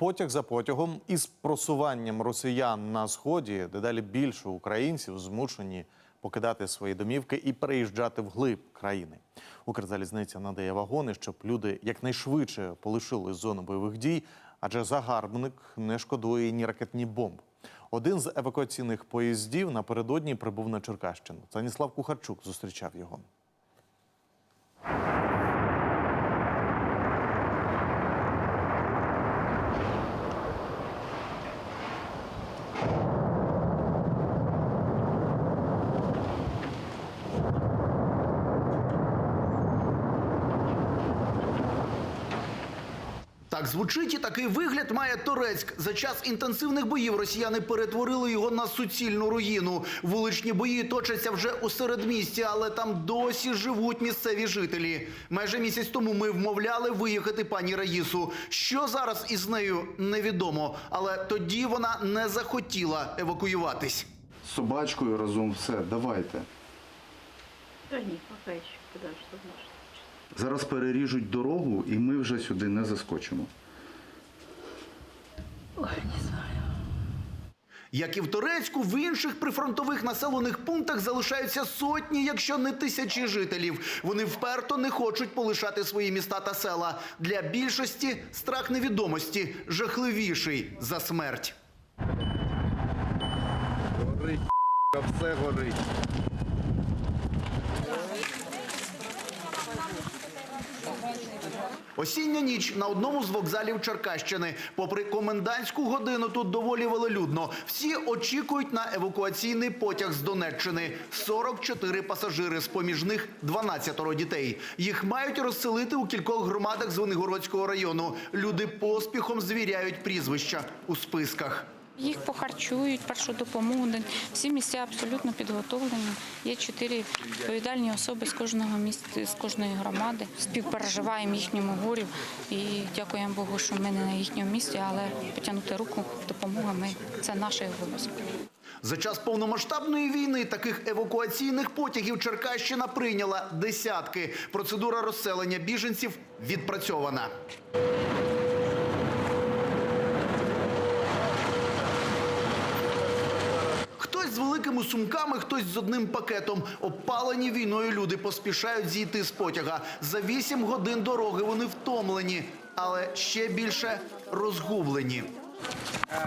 Потяг за потягом із просуванням росіян на сході дедалі більше українців змушені покидати свої домівки і переїжджати вглиб країни. Укрзалізниця надає вагони, щоб люди якнайшвидше полишили зону бойових дій, адже загарбник не шкодує ні ракет, ні бомб. Один з евакуаційних поїздів напередодні прибув на Черкащину. Станіслав Кухарчук зустрічав його. Так звучить і такий вигляд має Торецьк. За час інтенсивних боїв росіяни перетворили його на суцільну руїну. Вуличні бої точаться вже у середмісті, але там досі живуть місцеві жителі. Майже місяць тому ми вмовляли виїхати пані Раїсу. Що зараз із нею невідомо, але тоді вона не захотіла евакуюватись. З собачкою разом все, давайте. Да нет, пока еще подожду, может. Зараз переріжуть дорогу і ми вже сюди не заскочимо. Ой, не знаю. Як і в Торецьку, в інших прифронтових населених пунктах залишаються сотні, якщо не тисячі жителів. Вони вперто не хочуть полишати свої міста та села. Для більшості страх невідомості жахливіший за смерть. Горить, все горить. Осіння ніч на одному з вокзалів Черкащини. Попри комендантську годину, тут доволі велелюдно. Всі очікують на евакуаційний потяг з Донеччини. 44 пасажири, з поміж них 12 дітей. Їх мають розселити у кількох громадах Звенигородського району. Люди поспіхом звіряють прізвища у списках. Їх похарчують, першу допомогу. Всі місця абсолютно підготовлені. Є чотири відповідальні особи з кожного місця, з кожної громади. Співпереживаємо їхньому горю і дякуємо Богу, що ми не на їхньому місці, але потягнути руку допомоги ми це наш обов'язок. За час повномасштабної війни таких евакуаційних потягів Черкащина прийняла десятки. Процедура розселення біженців відпрацьована. З великими сумками, хтось з одним пакетом. Опалені війною люди поспішають зійти з потяга. За вісім годин дороги вони втомлені, але ще більше розгублені.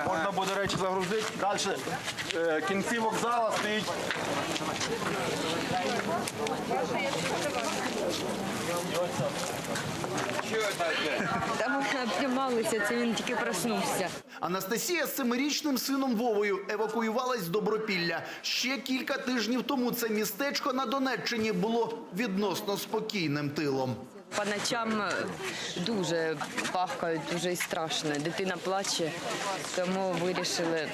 Можна буде речі загрузити. Далі е, кінці вокзала стоїть. Там вони обнімалися, це він тільки проснувся. Анастасія з семирічним сином Вовою евакуювалась з Добропілля. Ще кілька тижнів тому це містечко на Донеччині було відносно спокійним тилом. По ночам е, дуже пахкають, дуже і страшно. Дитина плаче, тому вирішили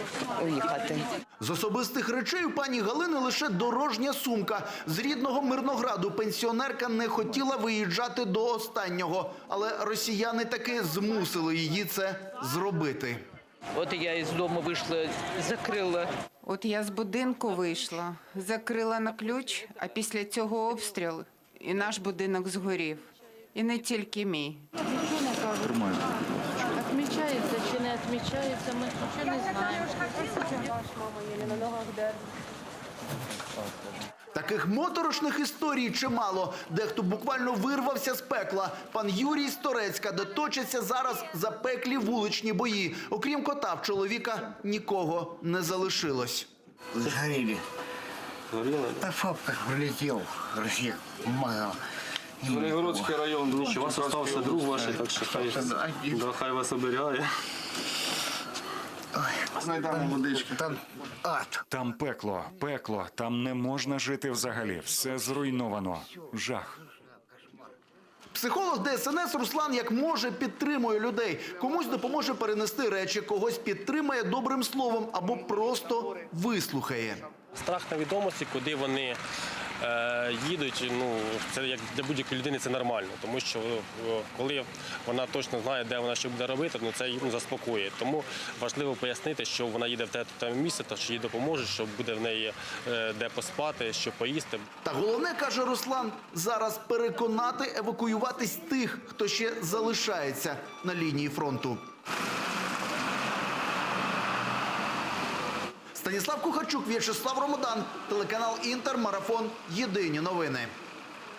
уїхати. З особистих речей у пані Галини лише дорожня сумка. З рідного Мирнограду пенсіонерка не хотіла виїжджати до останнього, але росіяни таки змусили її це зробити. От я із дому вийшла, закрила. От я з будинку вийшла, закрила на ключ, а після цього обстріл і наш будинок згорів. І не тільки мій. Отмечается чи не отмечается, ми нічого не знаємо. Таких моторошних історій чимало. Дехто буквально вирвався з пекла. Пан Юрій з Торецька, де точаться зараз запеклі вуличні бої. Окрім кота, в чоловіка нікого не залишилось. Сгорели. Да фабка прилетел, Россия помогала. Звенигородський район, нічого, у вас залишився друг ваш, так що хай, да, хай вас оберігає. Знайдемо водички. Там ад. Там пекло, пекло, там не можна жити взагалі. Все зруйновано. Жах. Психолог ДСНС Руслан як може підтримує людей. Комусь допоможе перенести речі, когось підтримає добрим словом або просто вислухає. Страх невідомості, куди вони їдуть, ну це як для будь-якої людини це нормально, тому що е, коли вона точно знає, де вона що буде робити, ну це ну, заспокоює. Тому важливо пояснити, що вона їде в те місце, та що їй допоможе, що буде в неї е, де поспати, що поїсти. Та головне, каже Руслан, зараз переконати евакуюватись тих, хто ще залишається на лінії фронту. Станіслав Кухарчук, В'ячеслав Ромодан, телеканал Інтер, Марафон. Єдині новини.